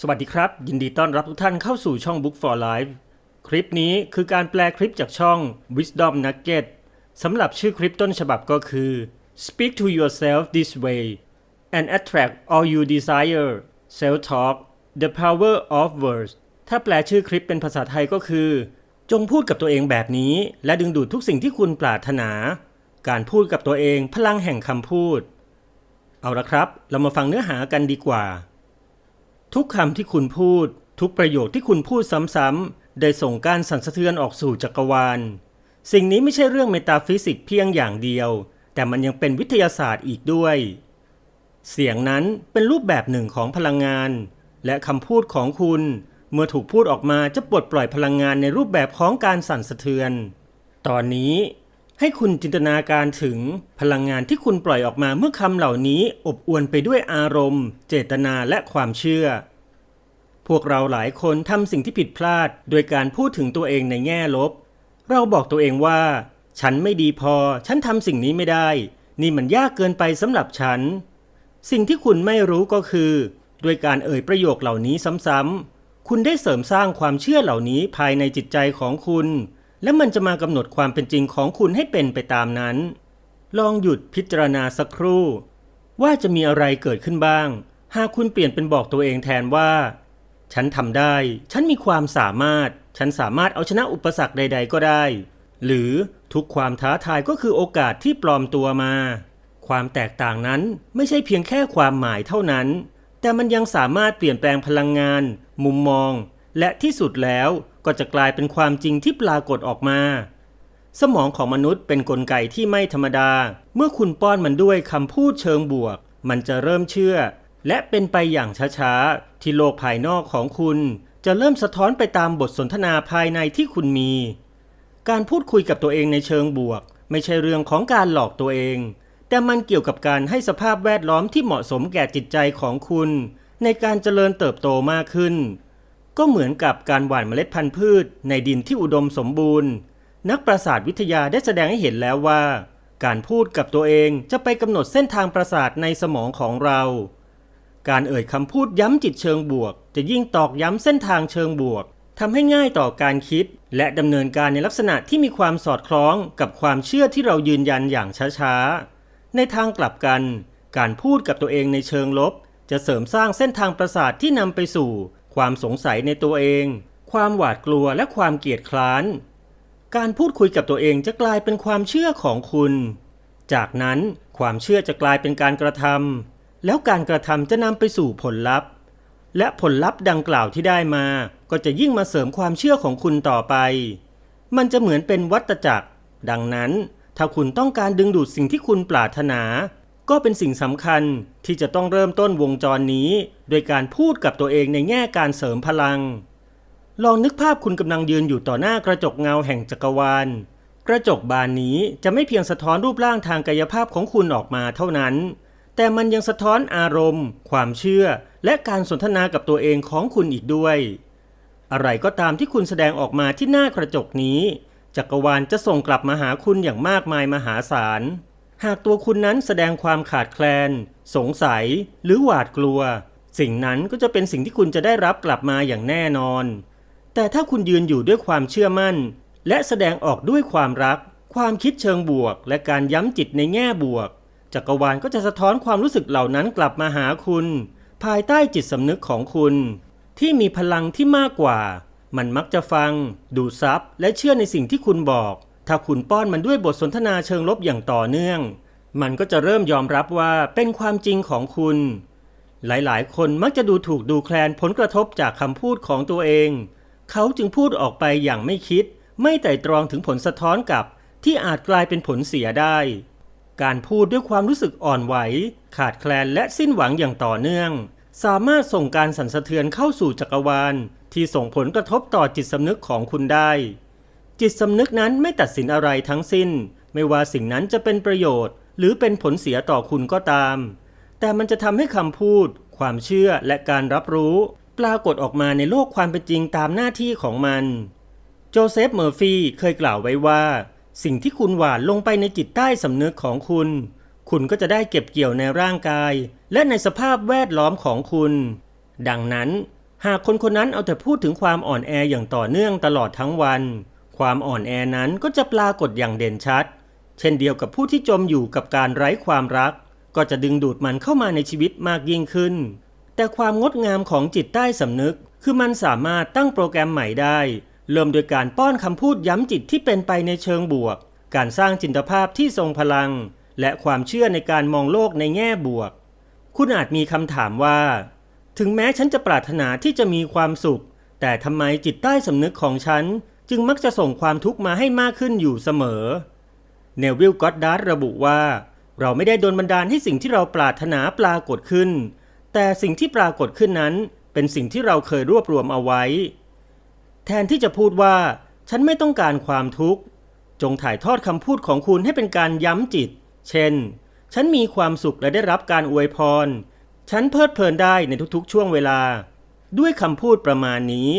สวัสดีครับ ยินดีต้อนรับทุกท่านเข้าสู่ช่อง Book for Life คลิปนี้คือการแปลคลิปจากช่อง Wisdom Nugget สำหรับชื่อคลิปต้นฉบับก็คือ Speak to yourself this way and attract all you desire self talk the power of words ถ้าแปลชื่อคลิปเป็นภาษาไทยก็คือ จงพูดกับตัวเองแบบนี้ และดึงดูดทุกสิ่งที่คุณปรารถนา การพูดกับตัวเองพลังแห่งคำพูด เอาละครับ เรามาฟังเนื้อหากันดีกว่า ทุกคำที่คุณพูด ทุกประโยคที่คุณพูดซ้ำๆได้ส่งการสั่นสะเทือนออกสู่จักรวาล สิ่งนี้ไม่ใช่เรื่องเมตาฟิสิกส์เพียงอย่างเดียว แต่มันยังเป็นวิทยาศาสตร์อีกด้วย เสียงนั้นเป็นรูปแบบหนึ่งของพลังงาน และคำพูดของคุณ เมื่อถูกพูดออกมาจะปลดปล่อยพลังงานในรูปแบบของการสั่นสะเทือน ตอนนี้ ให้คุณจินตนาการถึงพลังงานที่คุณปล่อยออกมาเมื่อคำเหล่านี้อบอวลไปด้วยอารมณ์ เจตนาและความเชื่อ พวกเราหลายคนทำสิ่งที่ผิดพลาด โดยการพูดถึงตัวเองในแง่ลบ เราบอกตัวเองว่า ฉันไม่ดีพอ ฉันทำสิ่งนี้ไม่ได้ นี่มันยากเกินไปสำหรับฉัน สิ่งที่คุณไม่รู้ก็คือด้วยการเอ่ยประโยคเหล่านี้ซ้ำๆคุณได้เสริมสร้างความเชื่อเหล่านี้ภายในจิตใจของคุณ และมันจะมากำหนดความเป็นจริงของคุณให้เป็นไปตามนั้น ลองหยุดพิจารณาสักครู่ ว่าจะมีอะไรเกิดขึ้นบ้าง หากคุณเปลี่ยนเป็นบอกตัวเองแทนว่า ฉันทำได้ ฉันมีความสามารถ ฉันสามารถเอาชนะอุปสรรคใด ๆ ก็ได้ หรือทุกความท้าทายก็คือโอกาสที่ปลอมตัวมา ความแตกต่างนั้นไม่ใช่เพียงแค่ความหมายเท่านั้น แต่มันยังสามารถเปลี่ยนแปลงพลังงาน มุมมอง และที่สุดแล้วก็จะกลายเป็นความจริงที่ปรากฏออกมา สมองของมนุษย์เป็นนกลไกที่ไม่ธรรมดา เมื่อคุณป้อนมันด้วยคำพูดเชิงบวก มันจะเริ่มเชื่อ และเป็นไปอย่างช้าๆ ที่โลกภายนอกของคุณ จะเริ่มสะท้อนไปตามบทสนทนาภายในที่คุณมี การพูดคุยกับตัวเองในเชิงบวก ไม่ใช่เรื่องของการหลอกตัวเอง แต่มันเกี่ยวกับการให้สภาพแวดล้อมที่เหมาะสมแก่จิตใจของคุณ ในการเจริญเติบโตมากขึ้น ก็เหมือนกับการหว่านเมล็ดพันธุ์พืชในดินที่อุดมสมบูรณ์ นักประสาทวิทยาได้แสดงให้เห็นแล้วว่า การพูดกับตัวเองจะไปกำหนดเส้นทางประสาทในสมองของเรา การเอ่ยคำพูดย้ำจิตเชิงบวก จะยิ่งตอกย้ำเส้นทางเชิงบวกทำให้ง่ายต่อการคิด และดำเนินการในลักษณะที่มีความสอดคล้องกับความเชื่อที่เรายืนยันอย่างช้าๆ ในทางกลับกัน การพูดกับตัวเองในเชิงลบ จะเสริมสร้างเส้นทางประสาทที่นำไปสู่ ความสงสัยในตัวเอง ความหวาดกลัวและความเกียดคร้าน การพูดคุยกับตัวเองจะกลายเป็นความเชื่อของคุณ จากนั้นความเชื่อจะกลายเป็นการกระทำแล้วการกระทำจะนำไปสู่ผลลัพธ์ และผลลัพธ์ดังกล่าวที่ได้มา ก็จะยิ่งมาเสริมความเชื่อของคุณต่อไป มันจะเหมือนเป็นวัฏจักร ดังนั้นถ้าคุณต้องการดึงดูดสิ่งที่คุณปรารถนา ก็เป็นสิ่งสำคัญที่จะต้องเริ่มต้นวงจรนี้ โดยการพูดกับตัวเองในแง่การเสริมพลัง ลองนึกภาพคุณกำลังยืนอยู่ต่อหน้ากระจกเงาแห่งจักรวาล กระจกบานนี้จะไม่เพียงสะท้อนรูปร่างทางกายภาพของคุณออกมาเท่านั้น แต่มันยังสะท้อนอารมณ์ ความเชื่อ และการสนทนากับตัวเองของคุณอีกด้วย อะไรก็ตามที่คุณแสดงออกมาที่หน้ากระจกนี้ จักรวาลจะส่งกลับมาหาคุณอย่างมากมายมหาศาล หากตัวคุณนั้นแสดงความขาดแคลน สงสัย หรือหวาดกลัว สิ่งนั้นก็จะเป็นสิ่งที่คุณจะได้รับกลับมาอย่างแน่นอน แต่ถ้าคุณยืนอยู่ด้วยความเชื่อมั่น และแสดงออกด้วยความรัก ความคิดเชิงบวก และการย้ำจิตในแง่บวก จักรวาลก็จะสะท้อนความรู้สึกเหล่านั้นกลับมาหาคุณ ภายใต้จิตสำนึกของคุณ ที่มีพลังที่มากกว่า มันมักจะฟัง ดูซับและเชื่อในสิ่งที่คุณบอก ถ้าคุณป้อนมันด้วยบทสนทนาเชิงลบอย่างต่อเนื่อง มันก็จะเริ่มยอมรับว่าเป็นความจริงของคุณ หลายๆ คนมักจะดูถูกดูแคลนผลกระทบจากคำพูดของตัวเอง เขาจึงพูดออกไปอย่างไม่คิด ไม่ไตร่ตรองถึงผลสะท้อนกลับ ที่อาจกลายเป็นผลเสียได้ การพูดด้วยความรู้สึกอ่อนไหว ขาดแคลนและสิ้นหวังอย่างต่อเนื่อง สามารถส่งการสั่นสะเทือนเข้าสู่จักรวาล ที่ส่งผลกระทบต่อจิตสำนึกของคุณได้ จิตสำนึกนั้นไม่ตัดสินอะไรทั้งสิ้น ไม่ว่าสิ่งนั้นจะเป็นประโยชน์ หรือเป็นผลเสียต่อคุณก็ตาม แต่มันจะทำให้คำพูด ความเชื่อและการรับรู้ ปรากฏออกมาในโลกความเป็นจริงตามหน้าที่ของมัน โจเซฟเมอร์ฟีเคยกล่าวไว้ว่า สิ่งที่คุณหว่านลงไปในจิตใต้สำนึกของคุณ คุณก็จะได้เก็บเกี่ยวในร่างกาย และในสภาพแวดล้อมของคุณ ดังนั้น หากคนคนนั้นเอาแต่พูดถึงความอ่อนแออย่างต่อเนื่องตลอดทั้งวัน ความอ่อนแอนั้นก็จะปรากฏอย่างเด่นชัด เช่นเดียวกับผู้ที่จมอยู่กับการไร้ความรัก ก็จะดึงดูดมันเข้ามาในชีวิตมากยิ่งขึ้น แต่ความงดงามของจิตใต้สำนึก คือมันสามารถตั้งโปรแกรมใหม่ได้ เริ่มโดยการป้อนคำพูดย้ำจิตที่เป็นไปในเชิงบวก การสร้างจินตภาพที่ทรงพลัง และความเชื่อในการมองโลกในแง่บวก คุณอาจมีคำถามว่า ถึงแม้ฉันจะปรารถนาที่จะมีความสุข แต่ทำไมจิตใต้สำนึกของฉัน จึงมักจะส่งความทุกข์มาให้มากขึ้นอยู่เสมอ เนวิลก็อดดาร์ระบุว่า เราไม่ได้โดนบันดาลให้สิ่งที่เราปรารถนาปรากฏขึ้น แต่สิ่งที่ปรากฏขึ้นนั้น เป็นสิ่งที่เราเคยรวบรวมเอาไว้ แทนที่จะพูดว่า ฉันไม่ต้องการความทุกข์ จงถ่ายทอดคำพูดของคุณให้เป็นการย้ำจิต เช่น ฉันมีความสุขและได้รับการอวยพร ฉันเพลิดเพลินได้ในทุกๆ ช่วงเวลา ด้วยคำพูดประมาณนี้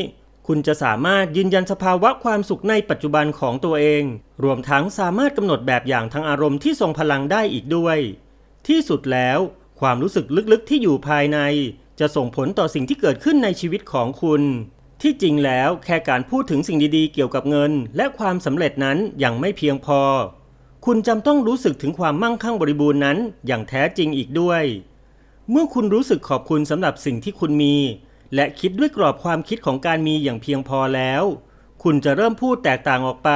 คุณจะสามารถยืนยันสภาวะความสุขในปัจจุบันของตัวเอง รวมทั้งสามารถกำหนดแบบอย่างทางอารมณ์ที่ทรงพลังได้อีกด้วย ที่สุดแล้ว ความรู้สึกลึกๆที่อยู่ภายใน จะส่งผลต่อสิ่งที่เกิดขึ้นในชีวิตของคุณ ที่จริงแล้วแค่การพูดถึงสิ่งดีๆ เกี่ยวกับเงิน และความสำเร็จนั้นยังไม่เพียงพอ คุณจำต้องรู้สึกถึงความมั่งคั่งบริบูรณ์นั้น อย่างแท้จริงอีกด้วย เมื่อคุณรู้สึกขอบคุณสำหรับสิ่งที่คุณมี และคิดด้วยกรอบความคิดของการมีอย่างเพียงพอแล้ว คุณจะเริ่มพูดแตกต่างออกไป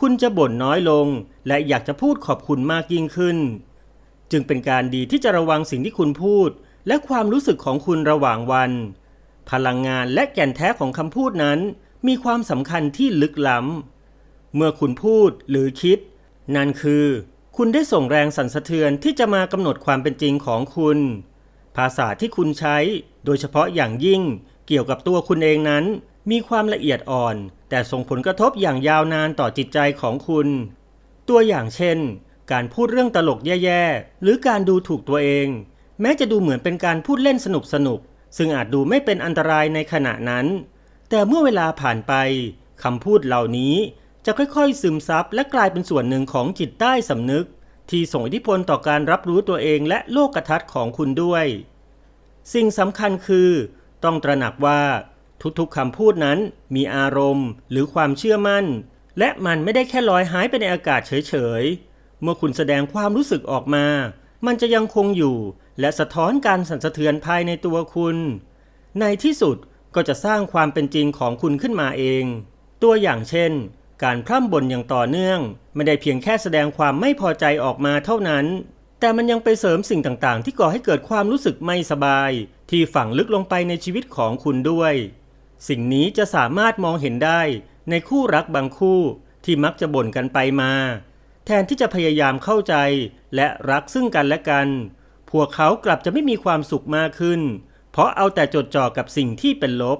คุณจะบ่นน้อยลง และอยากจะพูดขอบคุณมากยิ่งขึ้น จึงเป็นการดีที่จะระวังสิ่งที่คุณพูด และความรู้สึกของคุณระหว่างวัน พลังงานและแก่นแท้ของคำพูดนั้น มีความสำคัญที่ลึกล้ำ เมื่อคุณพูดหรือคิด นั่นคือ คุณได้ส่งแรงสั่นสะเทือนที่จะมากำหนดความเป็นจริงของคุณ ภาษาที่คุณใช้ โดยเฉพาะอย่างยิ่งเกี่ยวกับตัวคุณเองนั้น มีความละเอียดอ่อน แต่ส่งผลกระทบอย่างยาวนานต่อจิตใจของคุณ ตัวอย่างเช่น การพูดเรื่องตลกแย่ๆ หรือการดูถูกตัวเอง แม้จะดูเหมือนเป็นการพูดเล่นสนุกๆซึ่งอาจดูไม่เป็นอันตรายในขณะนั้น แต่เมื่อเวลาผ่านไปคำพูดเหล่านี้จะค่อยๆ ซึมซับและกลายเป็นส่วนหนึ่งของจิตใต้สำนึก ที่ส่งอิทธิพลต่อการรับรู้ตัวเองและโลกทัศน์ของคุณด้วย สิ่งสำคัญคือ ต้องตระหนักว่าทุกๆคำพูดนั้นมีอารมณ์หรือความเชื่อมั่น และมันไม่ได้แค่ลอยหายไปในอากาศเฉยๆ เมื่อคุณแสดงความรู้สึกออกมา มันจะยังคงอยู่ และสะท้อนการสั่นสะเทือนภายในตัวคุณ ในที่สุดก็จะสร้างความเป็นจริงของคุณขึ้นมาเอง ตัวอย่างเช่น การพร่ำบ่นอย่างต่อเนื่อง ไม่ได้เพียงแค่แสดงความไม่พอใจออกมาเท่านั้น แต่มันยังไปเสริมสิ่งต่างๆ ที่ก่อให้เกิดความรู้สึกไม่สบาย ที่ฝังลึกลงไปในชีวิตของคุณด้วย สิ่งนี้จะสามารถมองเห็นได้ในคู่รักบางคู่ที่มักจะบ่นกันไปมา แทนที่จะพยายามเข้าใจและรักซึ่งกันและกัน พวกเขากลับจะไม่มีความสุขมากขึ้น เพราะเอาแต่จดจ่อกับสิ่งที่เป็นลบ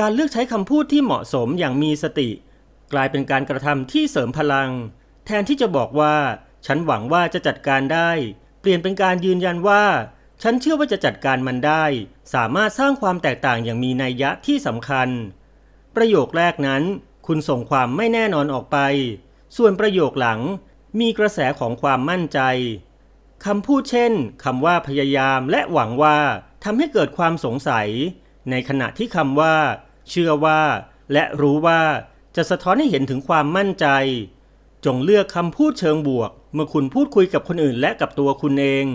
การเลือกใช้คำพูดที่เหมาะสมอย่างมีสติ กลายเป็นการกระทำที่เสริมพลัง แทนที่จะบอกว่า ฉันหวังว่าจะจัดการได้ เปลี่ยนเป็นการยืนยันว่า ฉันเชื่อว่าจะจัดการมันได้ สามารถสร้างความแตกต่างอย่างมีนัยยะที่สำคัญ ประโยคแรกนั้น คุณส่งความไม่แน่นอนออกไป ส่วนประโยคหลังมีกระแสของความมั่นใจคำพูดเช่นคำว่าพยายามและหวังว่าทำให้เกิดความสงสัย ในขณะที่คำว่า เชื่อว่า และรู้ว่าจะสะท้อนให้เห็นถึงความมั่นใจ จงเลือกคำพูดเชิงบวก เมื่อคุณพูดคุยกับคนอื่นและกับตัวคุณเอง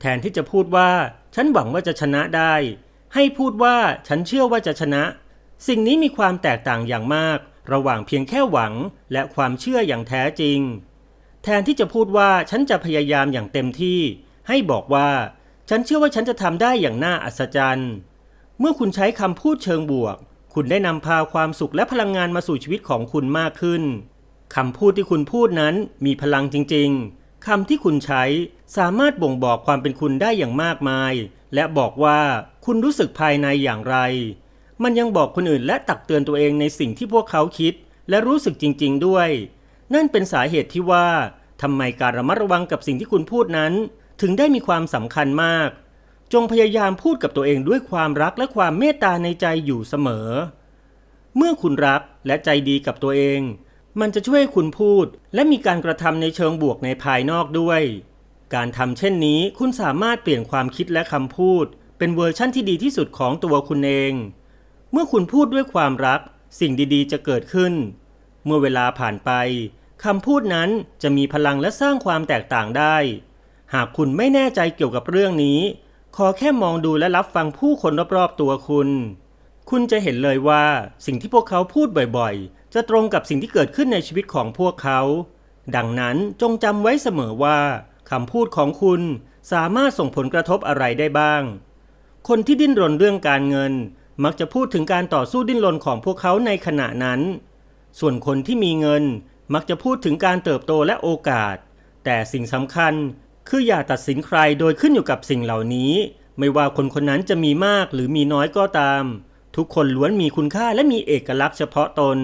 แทนที่จะพูดว่า ฉันหวังว่าจะชนะได้ ให้พูดว่าฉันเชื่อว่าจะชนะ สิ่งนี้มีความแตกต่างอย่างมาก ระหว่างเพียงแค่หวังและความเชื่ออย่างแท้จริง แทนที่จะพูดว่าฉันจะพยายามอย่างเต็มที่ ให้บอกว่า ฉันเชื่อว่าฉันจะทำได้อย่างน่าอัศจรรย์ เมื่อคุณใช้คำพูดเชิงบวก คุณได้นำพาความสุขและพลังงานมาสู่ชีวิตของคุณมากขึ้น คำพูดที่คุณพูดนั้นมีพลังจริงๆ คำที่คุณใช้สามารถบ่งบอกความเป็นคุณได้อย่างมากมาย และบอกว่าคุณรู้สึกภายในอย่างไร มันยังบอกคนอื่นและตักเตือนตัวเองในสิ่งที่พวกเขาคิด และรู้สึกจริง ๆ ด้วย นั่นเป็นสาเหตุที่ว่าทำไมการระมัดระวังกับสิ่งที่คุณพูดนั้น ถึงได้มีความสำคัญมาก จงพยายามพูดกับตัวเองด้วยความรักและความเมตตาในใจอยู่เสมอ เมื่อคุณรักและใจดีกับตัวเอง มันจะช่วยคุณพูด และมีการกระทำในเชิงบวกในภายนอกด้วย การทำเช่นนี้คุณสามารถเปลี่ยนความคิดและคำพูด เป็นเวอร์ชั่นที่ดีที่สุดของตัวคุณเอง เมื่อคุณพูดด้วยความรัก สิ่งดีๆ จะเกิดขึ้น เมื่อเวลาผ่านไปคำพูดนั้นจะมีพลังและสร้างความแตกต่างได้ หากคุณไม่แน่ใจเกี่ยวกับเรื่องนี้ ขอแค่มองดูและรับฟังผู้คนรอบๆตัวคุณ คุณจะเห็นเลยว่าสิ่งที่พวกเขาพูดบ่อยๆ จะตรงกับสิ่งที่เกิดขึ้นในชีวิตของพวกเขา ดังนั้นจงจำไว้เสมอว่าคำพูดของคุณสามารถส่งผลกระทบอะไรได้บ้าง คนที่ดิ้นรนเรื่องการเงิน มักจะพูดถึงการต่อสู้ดิ้นรนของพวกเขาในขณะนั้น ส่วนคนที่มีเงินมักจะพูดถึงการเติบโตและโอกาส แต่สิ่งสำคัญคืออย่าตัดสินใครโดยขึ้นอยู่กับสิ่งเหล่านี้ ไม่ว่าคนคนนั้นจะมีมากหรือมีน้อยก็ตาม ทุกคนล้วนมีคุณค่าและมีเอกลักษณ์เฉพาะตน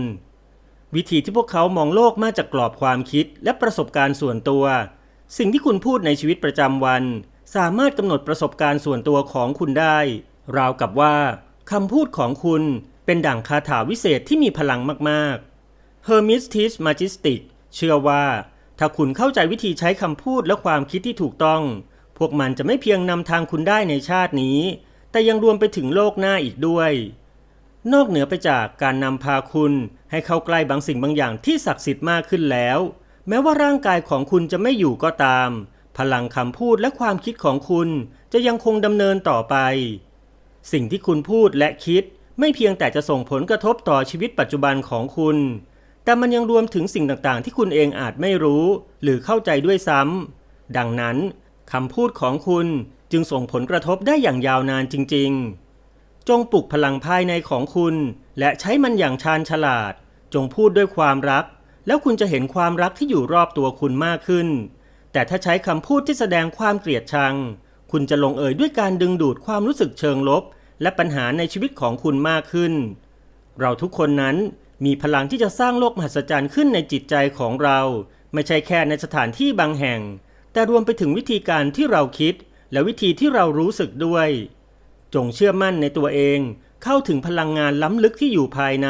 วิธีที่พวกเขามองโลกมาจากกรอบความคิดและประสบการณ์ส่วนตัว สิ่งที่คุณพูดในชีวิตประจำวัน สามารถกำหนดประสบการณ์ส่วนตัวของคุณได้ ราวกับว่าคำพูดของคุณเป็นดั่งคาถาวิเศษที่มีพลังมากๆ Hermes Teach Magistic เชื่อว่า ถ้าคุณเข้าใจวิธีใช้คำพูดและความคิดที่ถูกต้อง พวกมันจะไม่เพียงนำทางคุณได้ในชาตินี้ แต่ยังรวมไปถึงโลกหน้าอีกด้วย นอกเหนือไปจากการนำพาคุณให้เข้าใกล้บางสิ่งบางอย่างที่ศักดิ์สิทธิ์มากขึ้นแล้ว แม้ว่าร่างกายของคุณจะไม่อยู่ก็ตาม พลังคำพูดและความคิดของคุณจะยังคงดำเนินต่อไป สิ่งที่คุณพูดและคิดไม่เพียงแต่จะส่งผลกระทบต่อชีวิตปัจจุบันของคุณ แต่มันยังรวมถึงสิ่งต่างๆ ที่คุณเองอาจไม่รู้ หรือเข้าใจด้วยซ้ำดังนั้นคำพูดของคุณจึงส่งผลกระทบได้อย่างยาวนานจริง ๆ จงปลุกพลังภายในของคุณ และใช้มันอย่างชาญฉลาด จงพูดด้วยความรัก แล้วคุณจะเห็นความรักที่อยู่รอบตัวคุณมากขึ้น แต่ถ้าใช้คำพูดที่แสดงความเกลียดชัง คุณจะลงเอยด้วยการดึงดูดความรู้สึกเชิงลบ และปัญหาในชีวิตของคุณมากขึ้น เราทุกคนนั้นมีพลังที่จะสร้างโลกมหัศจรรย์ขึ้นในจิตใจของเรา ไม่ใช่แค่ในสถานที่บางแห่ง แต่รวมไปถึงวิธีการที่เราคิด และวิธีที่เรารู้สึกด้วย จงเชื่อมั่นในตัวเอง เข้าถึงพลังงานล้ำลึกที่อยู่ภายใน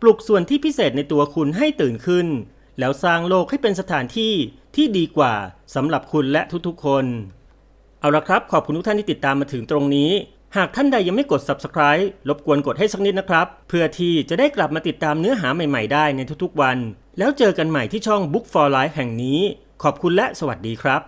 ปลุกส่วนที่พิเศษในตัวคุณให้ตื่นขึ้น แล้วสร้างโลกให้เป็นสถานที่ที่ดีกว่าสำหรับคุณและทุกๆคน เอาละครับ ขอบคุณทุกท่านที่ติดตามมาถึงตรงนี้ หากท่านใดยังไม่กด subscribe รบกวนกดให้สักนิดนะครับ เพื่อที่จะได้กลับมาติดตามเนื้อหาใหม่ๆได้ในทุกๆวัน แล้วเจอกันใหม่ที่ช่อง Book for Life แห่งนี้ ขอบคุณและสวัสดีครับ